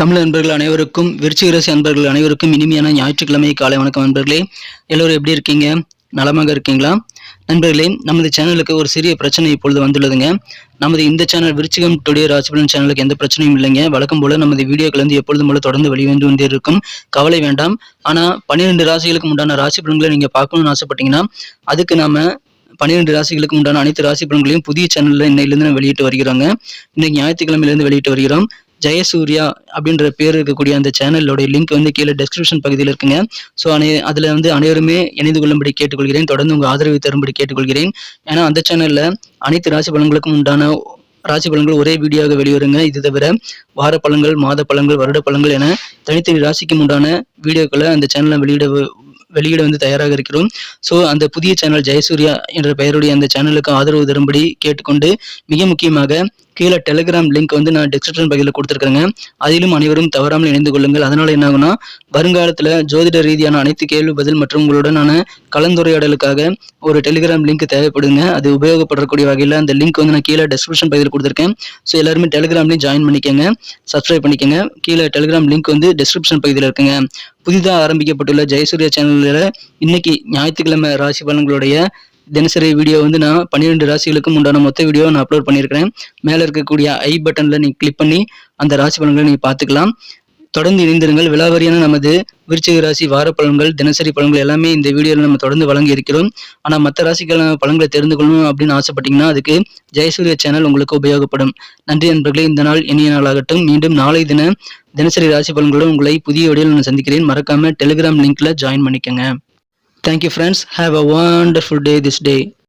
தமிழ் நண்பர்கள் அனைவருக்கும் விருச்சிகரசி அன்பர்கள் அனைவருக்கும் இனிமையான ஞாயிற்றுக்கிழமை காலை வணக்கம் நண்பர்களே. எல்லோரும் எப்படி இருக்கீங்க? நலமாக இருக்கீங்களா? நண்பர்களே நமது சேனலுக்கு ஒரு சிறிய பிரச்சனை இப்பொழுது வந்துள்ளதுங்க. நமது இந்த சேனல் விருச்சிகம் டுடே ராசிபலன் சேனலுக்கு எந்த பிரச்சனையும் இல்லைங்க. வழக்கம் போல நமது வீடியோக்கள் வந்து எப்பொழுதும் போல தொடர்ந்து வெளிவந்து கொண்டே இருக்கும் கவலை வேண்டாம். ஆனால் பன்னிரெண்டு ராசிகளுக்கு உண்டான ராசி பலன்களை நீங்க பார்க்கணும்னு ஆசைப்பட்டீங்கன்னா அதுக்கு நாம பன்னிரெண்டு ராசிகளுக்கு உண்டான அனைத்து ராசி பலன்களையும் புதிய சேனல்ல இன்னையிலிருந்து வெளியிட்டு வருகிறாங்க. இன்னைக்கு ஞாயிற்றுக்கிழமையிலிருந்து வெளியிட்டு வருகிறோம். ஜெயசூர்யா அப்படின்ற பேர் இருக்கக்கூடிய அந்த சேனலோட லிங்க் வந்து கீழே டெஸ்கிரிப்ஷன் பகுதியில் இருக்குங்க. ஸோ அனை அதில் வந்து அனைவருமே இணைந்து கொள்ளும்படி கேட்டுக்கொள்கிறேன். தொடர்ந்து உங்கள் ஆதரவு தரும்படி கேட்டுக்கொள்கிறேன். ஏன்னா அந்த சேனலில் அனைத்து ராசி பலன்களுக்கும் உண்டான ராசி பலன்கள் ஒரே வீடியோவாக வெளிவருங்க. இது தவிர வார பழங்கள் மாத பழங்கள் வருட பழங்கள் என தனித்தனி ராசிக்கும் உண்டான வீடியோக்களை அந்த சேனலில் வெளியிட வெளியிட வந்து தயாராக இருக்கிறோம். ஸோ அந்த புதிய சேனல் ஜெயசூர்யா என்ற பெயருடைய அந்த சேனலுக்கு ஆதரவு தரும்படி கேட்டுக்கொண்டு மிக முக்கியமாக கீழே டெலிகிராம் லிங்க் வந்து நான் டிஸ்கிரிப்ஷன் பகுதியில் கொடுத்துருக்கேங்க அதிலும் அனைவரும் தவறாமல் இணைந்து கொள்ளுங்கள். அதனால் என்ன ஆகும்னா வருங்காலத்தில் ஜோதிட ரீதியான அனைத்து கேள்வி பதில் மற்றும் உங்களுடனான கலந்துரையாடலுக்காக ஒரு டெலிகிராம் லிங்க் தேவைப்படுங்க. அது உபயோகப்படக்கூடிய வகையில் அந்த லிங்க் வந்து நான் கீழே டிஸ்கிரிப்ஷன் பகுதியில் கொடுத்துருக்கேன். ஸோ எல்லாருமே டெலிகிராம்லேயும் ஜாயின் பண்ணிக்கோங்க. சப்ஸ்கிரைப் பண்ணிக்கோங்க. கீழே டெலிகிராம் லிங்க் வந்து டிஸ்கிரிப்ஷன் பகுதியில் இருக்குங்க. புதிதாக ஆரம்பிக்கப்பட்டுள்ள ஜெயசூர்யா சேனலில் இன்னைக்கு ஞாயிற்றுக்கிழமை ராசி பலன்களுடைய தினசரி வீடியோ வந்து நான் பன்னிரெண்டு ராசிகளுக்கும் உண்டான மொத்த வீடியோ நான் அப்லோட் பண்ணியிருக்கிறேன். மேலே இருக்கக்கூடிய ஐ பட்டனில் நீங்கள் கிளிக் பண்ணி அந்த ராசி பலன்களை நீங்கள் பார்த்துக்கலாம். தொடர்ந்து இணைந்திருங்கள். விலாவரியான நமது விருச்சிக ராசி வார பலன்கள் தினசரி பலன்கள் எல்லாமே இந்த வீடியோவில் நம்ம தொடர்ந்து வழங்கி இருக்கிறோம். ஆனால் மற்ற ராசிக்கான பலன்களை தெரிந்து கொள்ளணும் அப்படின்னு ஆசைப்பட்டீங்கன்னா அதுக்கு ஜெயசூரிய சேனல் உங்களுக்கு உபயோகப்படும். நன்றி நண்பர்களே இந்த நாள் இனிய நாளாகட்டும். மீண்டும் நாளை தின தினசரி ராசி பலன்களுடன் உங்களை புதிய வீடியோவில் நான் சந்திக்கிறேன். மறக்காம டெலிகிராம் லிங்க்ல ஜாயின் பண்ணிக்கோங்க. Thank you friends. Have a wonderful day this day.